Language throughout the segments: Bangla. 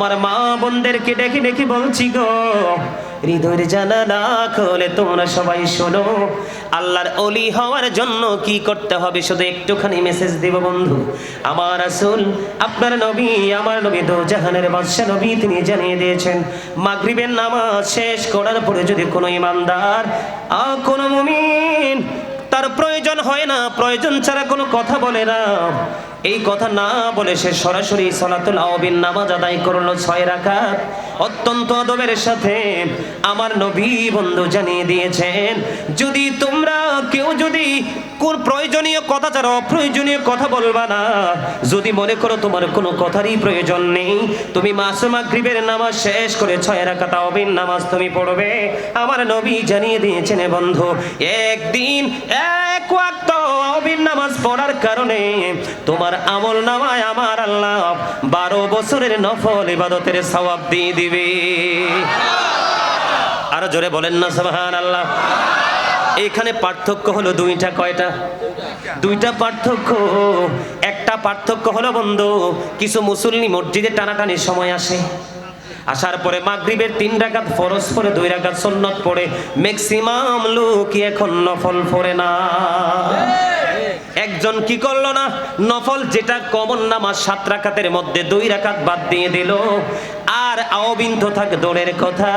আমার মা বোনদেরকে ডেকে ডেকে বলছি গো, হৃদয়ের জানালা খোলে তোমরা সবাই শোনো। আল্লাহর অলি হওয়ার জন্য কি করতে হবে শুধু একটুখানি মেসেজ দেব বন্ধু। আমার আসল আপনার নবী, আমার নবী দো জাহানের বাদশা নবী, তিনি জানিয়ে দিয়েছেন, মাগরিবের নামাজ শেষ করার পরে যদি কোনো ইমানদার আ, কোনো মুমিন তার প্রয়োজন হয় না, প্রয়োজন ছাড়া কোনো কথা বলে না। এই কথা না বলে সে সরাসরি সলাতুল আওবিন নামাজ আদায় করল ছয় রাকাত। অত্যন্ত আদবের সাথে আমার নবী বন্ধু জানিয়ে দিয়েছেন, যদি তোমরা কেউ যদি কোন প্রয়োজনীয় কথা ছাড়া অপ্রয়োজনীয় কথা বলবা না, যদি মনে করো তোমার কোনো কথারই প্রয়োজন নেই, তুমি মাসুমা গ্রীবের নামাজ শেষ করে ছয় রাকাত আওবিন নামাজ তুমি পড়বে। আমার নবী জানিয়ে দিয়েছেন বন্ধু, একদিন এক ওয়াক্ত আওবিন নামাজ পড়ার কারণে তোমার আমল নামায় আমার আল্লাহ বারো বছরের নফল ইবাদতের সওয়াব দিয়ে দিবে। আরও জোরে বলেন না সুবহান আল্লাহ এখানে পার্থক্য হলো দুইটা, কয়টা? দুইটা পার্থক্য। একটা পার্থক্য হলো, বন্ধু, কিছু মুসল্লি মসজিদে টানাটানির সময় আসে। আসার পরে মাগরিবের তিন রাকাত ফরজ পরে দুই রাকাত সুন্নত পড়ে। ম্যাক্সিমাম লোকই এখন নফল পড়ে না। একজন কি করল না? নফল যেটা কমন নামাজ সাত রাখাতের মধ্যে দুই রাখাত বাদ দিয়ে দিল। আর আওবিন্ত থাক দৌড়ের কথা।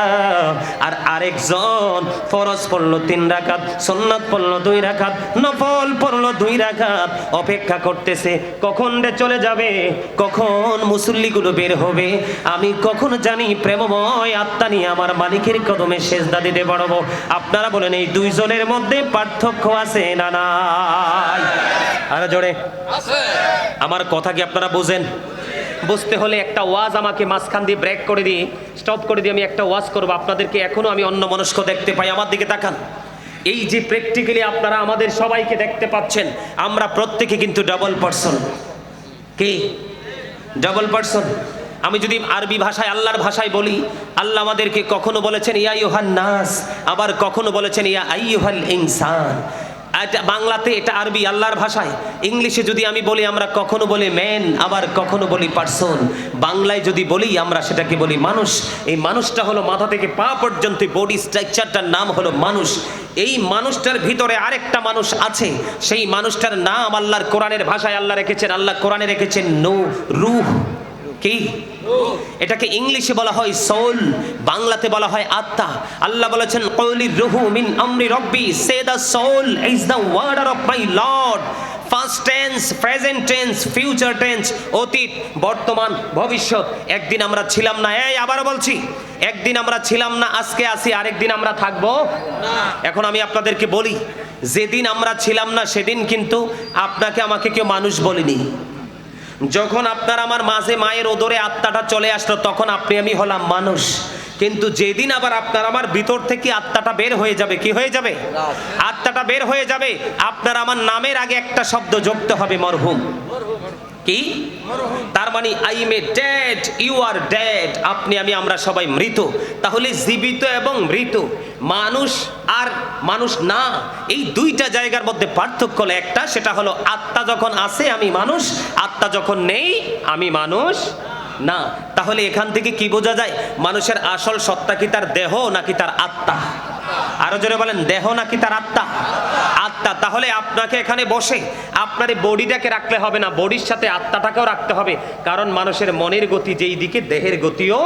আর আরেকজন ফরজ পড়ল তিন রাখাত সুন্নাত পড়ল দুই রাকাত নফল পড়ল দুই রাখাত অপেক্ষা করতেছে কখন রে চলে যাবে? কখন মুসল্লিগুলো বের হবে? আমি কখন জানি প্রেমময় আত্মা নিয়ে আমার মালিকের কদমে সেজদা দিতে পারব। আপনারা বলেন এই দুইজনের মধ্যে পার্থক্য আছে না নাই? আরে জোরে। আমার কথা কি আপনারা বুঝেন? বুঝতে হলে একটা ওয়াজ আমাকে মাঝখান দিয়ে ব্রেক করে দিয়ে স্টপ করে দিয়ে আমি একটা ওয়াজ করব। আপনাদেরকে এখনও আমি অন্য মনস্ক দেখতে পাই, আমার দিকে তাকান। এই যে প্র্যাকটিক্যালি আপনারা আমাদের সবাইকে দেখতে পাচ্ছেন, আমরা প্রত্যেকে কিন্তু ডাবল পার্সন কে? ডাবল পার্সন আমি যদি আরবি ভাষায়, আল্লাহর ভাষায় বলি, আল্লাহ আমাদেরকে কখনো বলেছেন, ইয়া ইউহান নাস আবার কখনো বলেছেন, ইয়া আইয়ুহাল ইনসান এটা বাংলাতে এটা আরবি, আল্লাহর ভাষায়। ইংলিশে যদি আমি বলি, আমরা কখনো বলি ম্যান আবার কখনো বলি পার্সন বাংলায় যদি বলি, আমরা সেটাকে বলি মানুষ। এই মানুষটা হলো মাথা থেকে পা পর্যন্ত বডি স্ট্রাকচারটার নাম হলো মানুষ। এই মানুষটার ভিতরে আরেকটা মানুষ আছে। সেই মানুষটার নাম আল্লাহর কোরআনের ভাষায় আল্লাহ রেখেছেন, আল্লাহ কোরআনে রেখেছেন নো রুহ। কি? এটাকে ইংলিশে বলা হয় সোল বাংলাতে বলা হয় আত্মা। আল্লাহ বলেছেন, কৌলি রুহু মিন আমরি রব্বি, say the soul is the order of my lord first tense present tense future tense অতীত, বর্তমান, ভবিষ্যৎ। একদিন আমরা ছিলাম না, এই আবারও বলছি, একদিন আমরা ছিলাম না, আজকে আসি আরেকদিন আমরা থাকব? এখন আমি আপনাদেরকে বলি, যেদিন আমরা ছিলাম না, সেদিন কিন্তু আপনাকে আমাকে কেউ মানুষ বলিনি। যখন আপনার আমার মাঝে মায়ের ওদরে আত্মাটা চলে আসলো, তখন আপনি আমি হলাম মানুষ। কিন্তু যেদিন আবার আপনার আমার ভিতর থেকে আত্মাটা বের হয়ে যাবে, কি হয়ে যাবে? আত্মাটা বের হয়ে যাবে, আপনার আমার নামের আগে একটা শব্দ যুক্ত হবে, মরহুম। কি? তার মানে I a dead you are dead আপনি, আমি, আমরা সবাই মৃত। তাহলে জীবিত এবং মৃত। মানুষ আর মানুষ না, এই দুইটা জায়গার মধ্যে পার্থক্য হলো একটা, সেটা হলো আত্মা যখন আছে আমি মানুষ, আত্মা যখন নেই আমি মানুষ না। তাহলে এখান থেকে কি বোঝা যায়, মানুষের আসল সত্তা কি তার দেহ নাকি তার আত্মা? আরও জোরে বলেন, দেহ নাকি তার আত্মা? আত্মা, তাহলে আপনাকে এখানে বসে, আপনার এই বডিটাকে রাখলে হবে না, বডির সাথে আত্মাটাকেও রাখতে হবে, কারণ মানুষের মনের গতি যেই দিকে, দেহের গতিও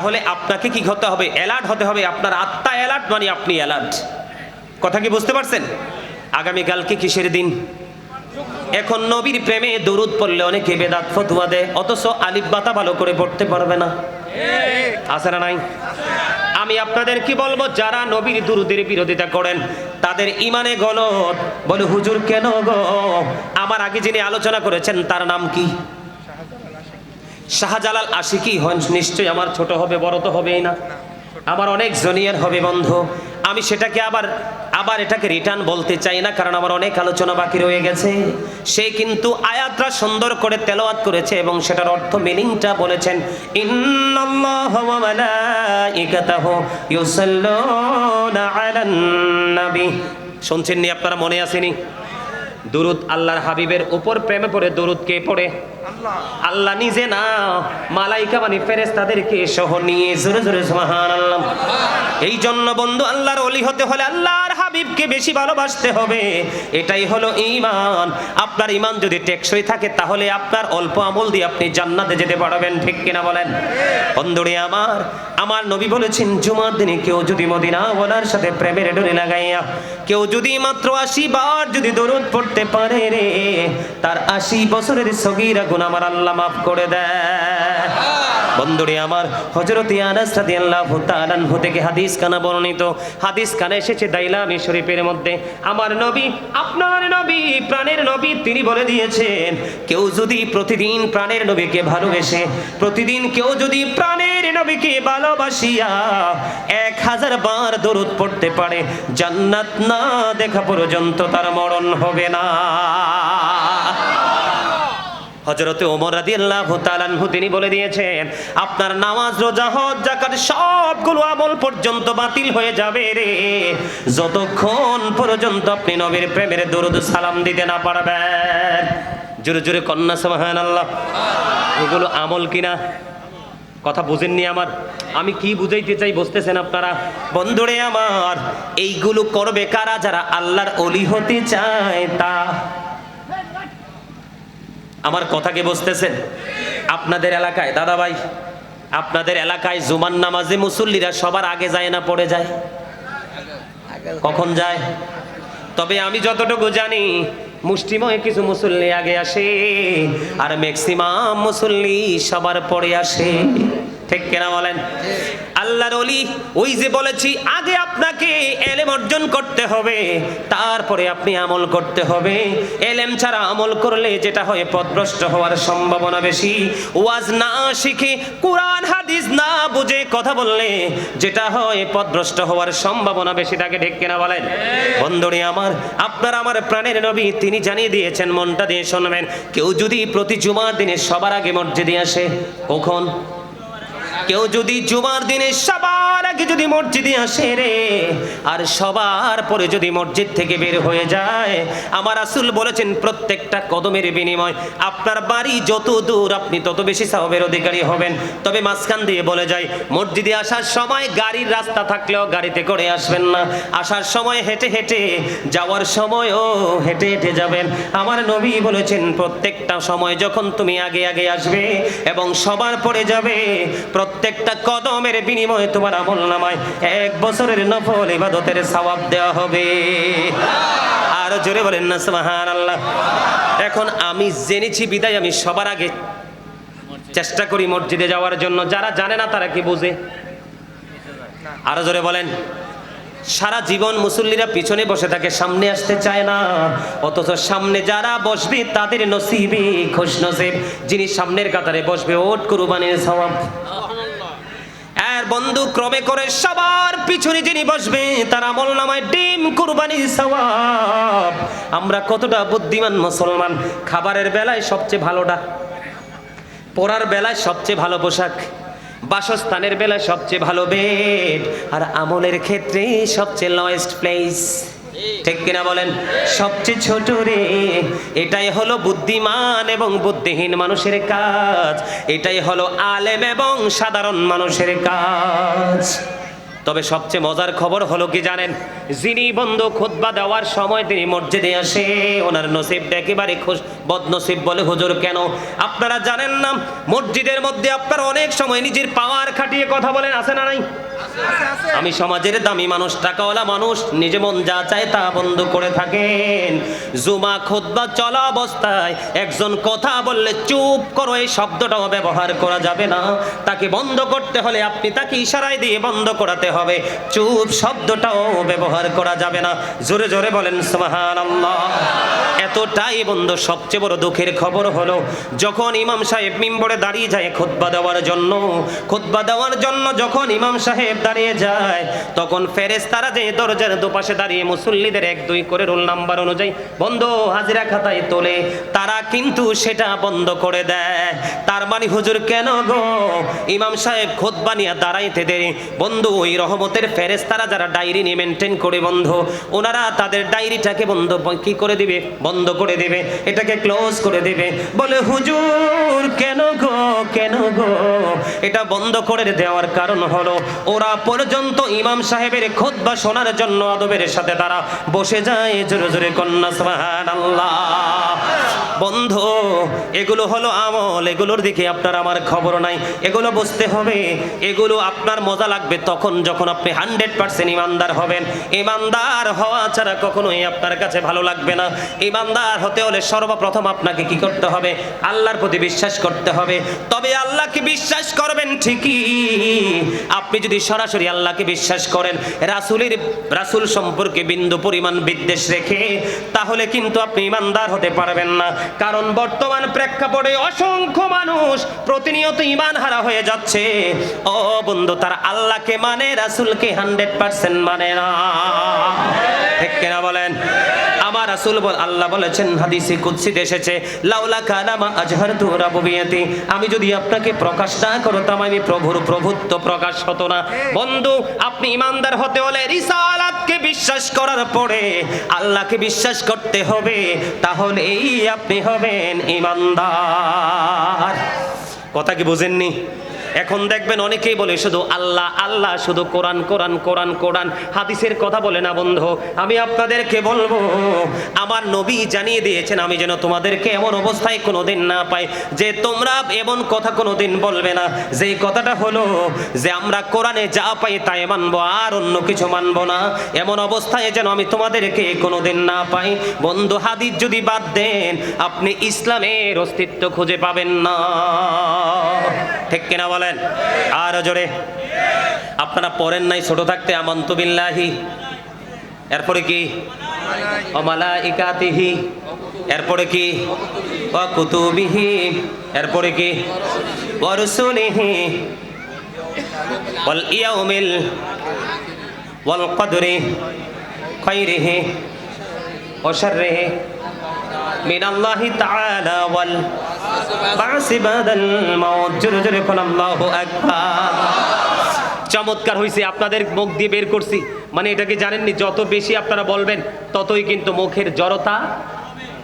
তাহলে আপনাকে কি হতে হবে? অ্যালার্ট হতে হবে। আপনার আত্মা অ্যালার্ট মানে আপনি অ্যালার্ট কথা কি বুঝতে পারছেন? আগামীকালকে কিসের দিন? এখন নবীর প্রেমে দরুদ পড়লে অনেকে বেদাত ফতুয়া দেয়, অথচ আলিফ বাতা ভালো করে পড়তে পারবে না। আছে না নাই? আমি আপনাদের কি বলব? যারা নবীর দুরুদের বিরোধিতা করেন, তাদের ইমানে গলত। বলে, হুজুর কেন গো? আমার আগে যিনি আলোচনা করেছেন, তার নাম কি? শাহজালাল আশিকি হন, নিশ্চয়ই আমার ছোট হবে, বড় তো হবেই না। আমার অনেক জুনিয়র হবে বন্ধু। আমি সেটাকে আবার আবার এটাকে রিটার্ন বলতে চাই না, কারণ আমার অনেক আলোচনা বাকি রয়ে গেছে। সে কিন্তু আয়াতরা সুন্দর করে তেলাওয়াত করেছে এবং সেটার অর্থ মিনিংটা বলেছেন শুনছেন নি আপনারা, মনে আসেনি? দুরুদ আল্লাহর হাবিবের উপর প্রেমে পড়ে, দুরুদ কে পড়ে? আল্লাহ নিজে না মালাইকা মানে ফেরেশতাদেরকে সহ নিয়ে জোরে জোরে সুবহানাল্লাহ। এই জন্য বন্ধু আল্লাহর ওলি হতে হলে আল্লাহর হাবিবকে বেশি ভালোবাসতে হবে। এটাই হলো ঈমান। আপনার ঈমান যদি টেকসই থাকে তাহলে আপনার অল্প আমল দিয়ে আপনি জান্নাতে যেতে পারবেন ঠিক কিনা বলেন? বন্ধুরে আমার আমার নবী বলেছেন জুমার দিনে কেউ যদি মদিনা ওনার সাথে প্রেমের ডোরে লাগাইয়া কেউ যদি মাত্র আশি বার যদি দরুদ পড়তে পারে রে তার আশি বছরের সগিরা গুণ আমার আল্লাহ মাফ করে দেয় বন্ধুরে, আমার হজরত রাদিয়াল্লাহু তাআলা থেকে হাদিস কানা বর্ণিত। হাদিস কানে এসেছে দাইলামি শরীফের মধ্যে। আমার নবী, আপনার নবী, প্রাণের নবী তিনি বলে দিয়েছেন, কেউ যদি প্রতিদিন প্রাণের নবীকে ভালোবেসে, প্রতিদিন কেউ যদি প্রাণের নবীকে ভালোবাসিয়া এক হাজার বার দরুদ পড়তে পারে, জান্নাত না দেখা পর্যন্ত তার মরণ হবে না। হজরতে ওমর রাদিয়াল্লাহু তাআলা আনহু তিনি বলে দিয়েছেন, আপনার নামাজ, রোজা, হজ, যাকাত সবগুলো আমল পর্যন্ত বাতিল হয়ে যাবে রে। যতক্ষণ পর্যন্ত আপনি নবীর প্রেমের দরুদ সালাম দিতে না পারবেন। জোরে জোরে কন্যা, সুবহানাল্লাহ। এগুলো আমল কিনা? কথা বুঝেননি আমার? আমি কি বুঝাইতে চাই বুঝতেছেন আপনারা? বন্ধুরে আমার, এইগুলো করবে কারা? যারা আল্লাহর অলি হতে চায় তা আমার কথা কথাকে বুঝতেছেন? আপনাদের এলাকায় দাদা ভাই আপনাদের এলাকায় জুমান নামাজে মুসল্লিরা সবার আগে যায় না, পড়ে যায়? কখন যায়? তবে আমি যতটুকু জানি মুষ্টিময় কিছু মুসল্লি আগে আসে, আর ম্যাক্সিমাম মুসল্লি সবার পরে আসে। ঠিক কেনা বলেন? আল্লাহর অলি ওই যে বলেছি, আগে আপনাকে এলেম অর্জন করতে হবে, তারপরে আপনি আমল করতে হবে। এলেম ছাড়া আমল করলে যেটা হয় পথভ্রষ্ট হওয়ার সম্ভাবনা বেশি। ওয়াজ না শিখে কোরআন, হাদিস না বুঝে কথা বললে যেটা হয় পথভ্রষ্ট হওয়ার সম্ভাবনা বেশি, তাকে ঠিক কিনা বলেন? বন্ধুরে আমার, আপনার আমার প্রাণের নবী, তিনি জানিয়ে দিয়েছেন, মনটা দিয়ে শুনবেন। কেউ যদি প্রতি জুমার দিনে সবার আগে মসজিদে আসে, কখন? কেউ যদি জুমার দিনে সবার আগে যদি মসজিদে আসে রে, আর সবার পরে যদি মসজিদ থেকে বের হয়ে যায়, আমার আসুল বলেছেন প্রত্যেকটা কদমের বিনিময় আপনার বাড়ি যত দূর, আপনি তত বেশি সাহবের অধিকারী হবেন। তবে মাঝখান দিয়ে বলে যায়, মসজিদে আসার সময় গাড়ির রাস্তা থাকলেও গাড়িতে করে আসবেন না। আসার সময় হেঁটে হেঁটে, যাওয়ার সময়ও হেঁটে হেঁটে যাবেন। আমার নবী বলেছেন, প্রত্যেকটা সময় যখন তুমি আগে আগে আসবে এবং সবার পরে যাবে, প্রত্যেকটা কদমের বিনিময়ে তোমার আমল নামায় এক বছরের নফল ইবাদতের সওয়াব দেওয়া হবে। আর জোরে বলেন না সুবহান আল্লাহ এখন আমি জেনেছি বিদায় আমি সবার আগে। চেষ্টা করি মসজিদে যাওয়ার জন্য, যারা জানে না তারা কি বুঝে? আরও জোরে বলেন, সারা জীবন মুসল্লিরা পিছনে বসে থাকে, সামনে আসতে চায় না। অথচ সামনে যারা বসবে, তাদের নসিবে খুশ নসিব যিনি সামনের কাতারে বসবে, ওট কুরবানির সওয়াব। বন্ধু ক্রমে করে সবার পিছনে যিনি বসবে, তার আমল নামায় ডিম, কুরবানি, সওয়াব। আমরা কতটা বুদ্ধিমান মুসলমান। খাবারের বেলায় সবচেয়ে ভালোটা, পড়ার বেলায় সবচেয়ে ভালো পোশাক, বাসস্থানের বেলায় সবচেয়ে ভালো বেড আর আমলের ক্ষেত্রে সবচেয়ে লয়েস্ট প্লেস ঠিক কিনা বলেন? সবচেয়ে ছোট রে, এটাই হলো বুদ্ধিমান এবং বুদ্ধিহীন মানুষের কাজ। এটাই হলো আলেম এবং সাধারণ মানুষের কাজ। তবে সবচেয়ে মজার খবর হলো কি জানেন? যিনি বন্ধু খুতবা দেওয়ার সময় তিনি মসজিদে আসে, ওনার নসিব একেবারে খুশ, বদনসিব বলে, হুজুর, কেন? আপনারা জানেন না, মসজিদের মধ্যে আপনারা অনেক সময় নিজের পাওয়ার খাটিয়ে কথা বলেন, আছে না নাই? আমি সমাজের দামি মানুষ, টাকাওয়ালা মানুষ, নিজে মন যা চায় তা বন্ধ করে থাকেন। জুমা, খুতবা চলা অবস্থায় একজন কথা বললে চুপ করো, এই শব্দটাও ব্যবহার করা যাবে না। তাকে বন্ধ করতে হলে আপনি তাকে ইশারায় দিয়ে বন্ধ করাতে হবে। চুপ শব্দটাও ব্যবহার করা যাবে না। জোরে জোরে বলেন, সুবহানাল্লাহ। এতটাই বন্ধু, সবচেয়ে বড় দুঃখের খবর হলো, যখন ইমাম সাহেব মিম্বরে দাঁড়িয়ে যায় খুতবা দেওয়ার জন্য, খুতবা দেওয়ার জন্য যখন ইমাম সাহেব দাঁড়িয়ে যায়। তখন ফেরেস তারা যে দরজার দুপাশে দাঁড়িয়ে মুসল্লিদের এক, দুই করে রোল নাম্বার অনুযায়ী বন্ধ হাজিরা খাতায় তোলে। তারা কিন্তু সেটা বন্ধ করে দেয়। তার মানে হুজুর কেন গো? ইমাম সাহেব খোদ বানিয়া দাঁড়াইতে দেরি। বন্ধু, ওই রহমতের ফেরেস তারা যারা ডায়েরি নিয়ে মেনটেন করে বন্ধু, ওনারা তাদের ডায়েরিটাকে বন্ধ কি করে দিবে? বন্ধ করে দিবে। এটাকে ক্লোজ করে দিবে। বলে, হুজুর, কেন গো? কেন গো? এটা বন্ধ করে দেওয়ার কারণ হলো ওরা পর্যন্ত ইমাম সাহেবের খোদবা শোনার জন্য আদবের সাথে তারা বসে যায়। জোরে জোরে কন্যা, সুবহানাল্লাহ। বন্ধ, এগুলো হলো আমল, এগুলোর দিকে আপনার আমার খবর নাই। এগুলো বুঝতে হবে, এগুলো আপনার মজা লাগবে তখন যখন আপনি হান্ড্রেড পার্সেন্ট ইমানদার হবেন। ইমানদার হওয়া ছাড়া কখনোই আপনার কাছে ভালো লাগবে না। ইমানদার হতে হলে সর্বপ্রথম আপনাকে কি করতে হবে? আল্লাহর প্রতি বিশ্বাস করতে হবে। তবে আল্লাহকে বিশ্বাস করবেন ঠিকই। আপনি যদি সরাসরি আল্লাহকে বিশ্বাস করেন, রাসুলের, রাসুল সম্পর্কে বিন্দু পরিমাণ বিদ্বেষ রেখে, তাহলে কিন্তু আপনি ইমানদার হতে পারবেন না। কারণ বর্তমান প্রেক্ষাপটে অসংখ্য মানুষ প্রতিনিয়ত ইমান হারা হয়ে যাচ্ছে। ও বন্ধু, তার আল্লাহকে মানে রাসুলকে হান্ড্রেড পার্সেন্ট মানে না। বলেন? আমার রাসূল বল আল্লাহ বলেছেন হাদিসে কুদসিতে এসেছে লাউলা কালামা আজহার তু রাবুবিয়াতি। আমি যদি আপনাকে প্রকাশ না করতাম আমি প্রভুর প্রভুত্ব প্রকাশ হতো না। বন্ধু আপনি ইমানদার হতে হলে রিসালাতকে বিশ্বাস করার পরে আল্লাহকে বিশ্বাস করতে হবে তাহলে এই আপনি হবেন ইমানদার। কথা কি বুঝেননি? এখন দেখবেন অনেকেই বলে, শুধু আল্লাহ আল্লাহ, শুধু কোরআন কোরআন কোরআন কোরআন। হাদিসের কথা বলে না বন্ধু, আমি আপনাদেরকে বলব, আমার নবী জানিয়ে দিয়েছেন, আমি যেন তোমাদেরকে এমন অবস্থায় কোনোদিন না পাই যে তোমরা এমন কথা কোনোদিন বলবে না। যেই কথাটা হলো যে, আমরা কোরআনে যা পাই তাই মানবো, আর অন্য কিছু মানবো না। এমন অবস্থায় যেন আমি তোমাদেরকে কোনোদিন না পাই। বন্ধু, হাদিস যদি বাদ দেন, আপনি ইসলামের অস্তিত্ব খুঁজে পাবেন না। ঠিক কিনা বলেন? আর জোরে। আপনারা পড়েন নাই ছোট থাকতে, আমন্ত বিল্লাহি। এরপরে কি? অমালা ইকাতিহি এরপরে কি? কুতুবিহি। এরপরে কি? ওয়ারসুলিহি ওয়াল ইয়াউমিল ওয়াল কদরি খাইরিহি ওয়া শাররিহি মিন আল্লাহি তাআলা ওয়াল চমৎকার হয়েছে আপনাদের মুখ দিয়ে বের করছি। মানে এটাকে জানেননি? যত বেশি আপনারা বলবেন, ততই কিন্তু মুখের জড়তা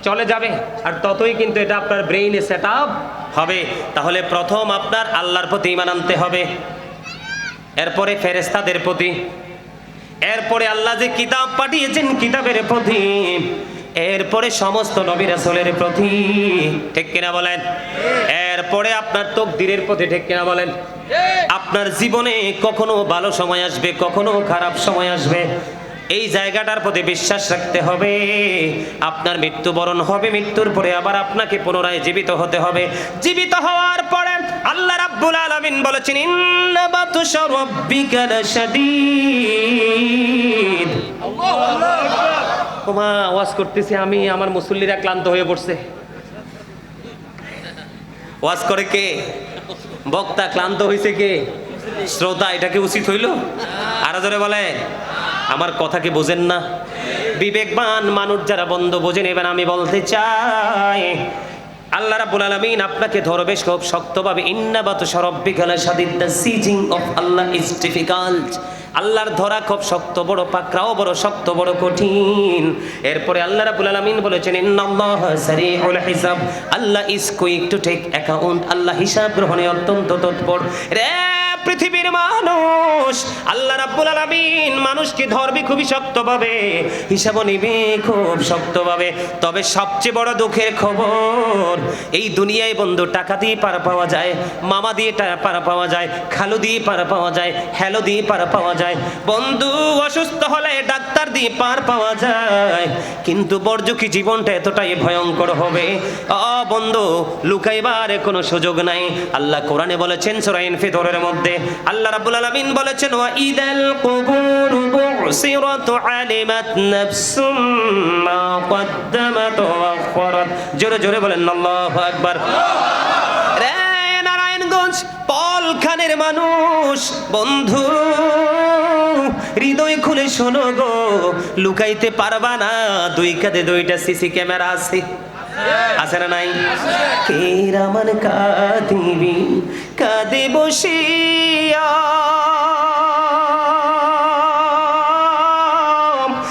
চলে যাবে। আর ততই কিন্তু এটা আপনার ব্রেইনে সেট হবে। তাহলে প্রথম আপনার আল্লাহর প্রতি ইমান আনতে হবে। এরপরে ফেরেস্তাদের প্রতি। এরপরে আল্লাহ যে কিতাব পাঠিয়েছেন কিতাবের প্রতি এরপরে সমস্ত নবী রাসূলের প্রতি, ঠিক কিনা বলেন? এরপরে আপনার তকদিরের প্রতি, ঠিক কিনা বলেন? আপনার জীবনে কখনো ভালো সময় আসবে, কখনো খারাপ সময় আসবে। এই জায়গাটার প্রতি বিশ্বাস রাখতে হবে। আপনার মৃত্যুবরণ হবে, মৃত্যুর পরে আবার আপনাকে পুনরায় জীবিত হতে হবে। জীবিত হওয়ার পরে আল্লাহ রাব্বুল আলামিন বলেছেন ওয়াজ করতেছি আমি, আমার মুসল্লিরা ক্লান্ত হয়ে পড়ছে। ওয়াজ করে কে? বক্তা ক্লান্ত হয়েছে কে? শ্রোতা, এটা কি উচিত হইল? আরও জোরে বলে আমার কথা কি বোঝেন না। বিবেকবান মানুষ যারা বন্ধ বোঝে নেবেন আমি বলতে চাই, আল্লাহ রাব্বুল আলামিন আপনাকে ধরবে খুব শক্তভাবে। ইন্নাবাত সরব্বিকালা Sadid the seizing of Allah is difficult. আল্লাহর ধরা খুব শক্ত, বড় পাকরাও বড় শক্ত, বড় কঠিন। এরপরে আল্লাহ রাব্বুল আলামিন বলেছেন হিসাব। Allah is quick to take account Allah হিসাব গ্রহণে অত্যন্ত তৎপর। রে পৃথিবীর মানুষ। আল্লাহ রাব্বুল আলামিন মানুষকে ধরবে খুবই শক্তভাবে হিসাবও নিবে খুব শক্তভাবে তবে সবচেয়ে বড় দুঃখের খবর, এই দুনিয়ায় বন্ধু টাকা দিয়ে পার পাওয়া যায়, মামা দিয়ে পার পাওয়া যায়, খালু দিয়ে পার পাওয়া যায়, হ্যালো দিয়ে পার পাওয়া যায়। বন্ধু অসুস্থ হলে ডাক্তার দিয়ে পার পাওয়া যায়। কিন্তু বর্জকি জীবনটা এতটাই ভয়ঙ্কর হবে। অ, বন্ধু, লুকাইবার কোনো সুযোগ নাই। আল্লাহ কোরআনে বলেছেন, সূরা ইনফিতরের মধ্যে আল্লাহ রাব্বুল আলামিন বলেছেন, ওয়া ইদাল কুবুর বুসিরাত আলিমাত মা কদ্দামাত ওয়া জোরে জোরে বলেন, আল্লাহু আকবার। রে নারায়ণগঞ্জ, পলখানের মানুষ, বন্ধু, হৃদয় খুলে শোনো গো, লুকাইতে পারবা না, দুই কাঁধে দুইটা সিসি ক্যামেরা আছে। আছে না নাই? কে রামান কাঁদিবি কাঁদে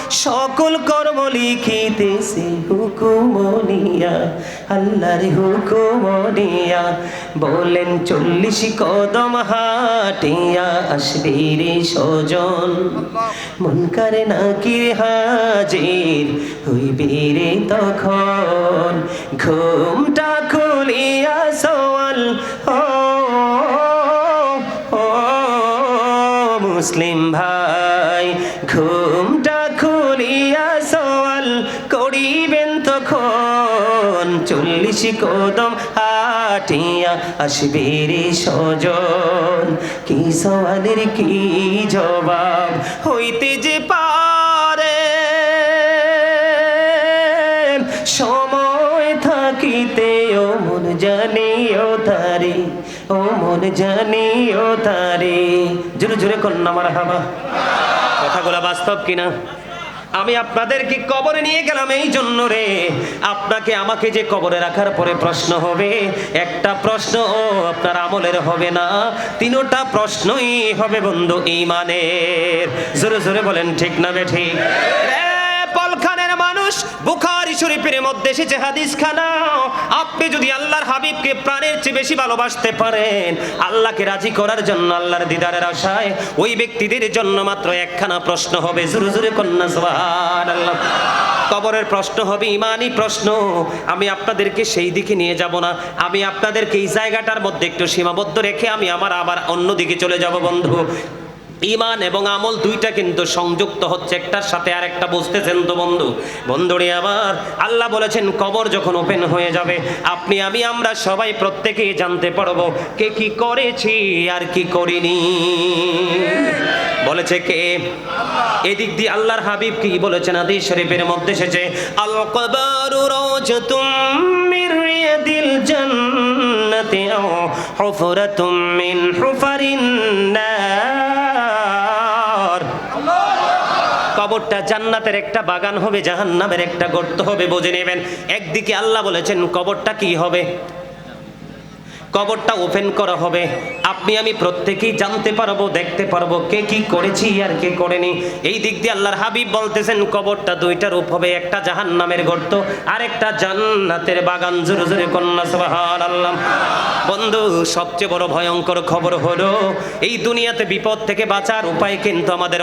সকল কর্ম লিখিতেছে হুকুমনিয়া, আল্লাহর হুকুমনিয়া। বলেন, চল্লিশ কদম হাটিয়া আসবে রে সজন মন করে নাকি হাজির হইবে রে তখন? ঘুমটা করিবেন তখন। চল্লিশ কদম হাটিয়া আসবে রে সজন কি সওয়ালের কি জবাব হইতে যে পারে? সময় থাকিতে ও মন জানিও তারে, ও মন জানিও তারে। জোরে জোরে কন্যা মার হাবা কথাগুলো বাস্তব কিনা? আমি আপনাদেরকে কবরে নিয়ে গেলাম এই জন্য রে। আপনাকে আমাকে যে কবরে রাখার পরে প্রশ্ন হবে, একটা প্রশ্ন আপনার আমলের হবে না, তিনোটা প্রশ্নই হবে বন্ধু ইমানের জোরে জোরে বলেন, ঠিক না বে ঠিক? শরীফের মধ্যে এসেছে হাদিস খানা আপনি যদি আল্লাহর হাবিবকে প্রাণের চেয়ে বেশি ভালোবাসতে পারেন, আল্লাহকে রাজি করার জন্য আল্লাহর দিদারের আশায় ওই ব্যক্তিদের জন্য মাত্র একখানা প্রশ্ন হবে। জুরু জুরে কন্যা আল্লাহ কবরের প্রশ্ন হবে ইমানই প্রশ্ন। আমি আপনাদেরকে সেই দিকে নিয়ে যাব না। আমি আপনাদেরকে এই জায়গাটার মধ্যে একটু সীমাবদ্ধ রেখে আমি আমার আবার অন্য দিকে চলে যাব বন্ধু। ইমান এবং আমল দুইটা কিন্তু সংযুক্ত হচ্ছে, একটার সাথে আর একটা বুঝতেছেন তো বন্ধু? বন্ধুরে, আবার আল্লাহ বলেছেন, কবর যখন ওপেন হয়ে যাবে, আপনি, আমি, আমরা সবাই প্রত্যেকেই জানতে পারব কে কি করেছি আর কি করিনি। বলেছে কে? এদিক দিয়ে আল্লাহর হাবিব কি বলেছেন? আদি শরীফের মধ্যে এসেছে, আল কবরু রাওজাতুম মির রিয়াদিল জান্নাতি হুফরাতুম মিন কবরটা জান্নাতের একটা বাগান হবে, জাহান্নামের একটা গর্ত হবে, বুঝে নেবেন? একদিকে আল্লাহ বলেছেন, কবরটা কি হবে? কবরটা ওপেন করা হবে। আপনি, আমি প্রত্যেকেই জানতে পারব, দেখতে পারব, কে কি করেছি আর কে করেনি। এই দিক দিয়ে আল্লাহর হাবিব বলতেছেন, কবরটা দুইটা রূপ হবে, একটা জাহান নামের গর্ত আর একটা জান্নাতের বাগান। জোরে জোরে কন্যা সুবহান আল্লাহ বন্ধু, সবচেয়ে বড় ভয়ঙ্কর খবর হলো, এই দুনিয়াতে বিপদ থেকে বাঁচার উপায় কিন্তু আমাদের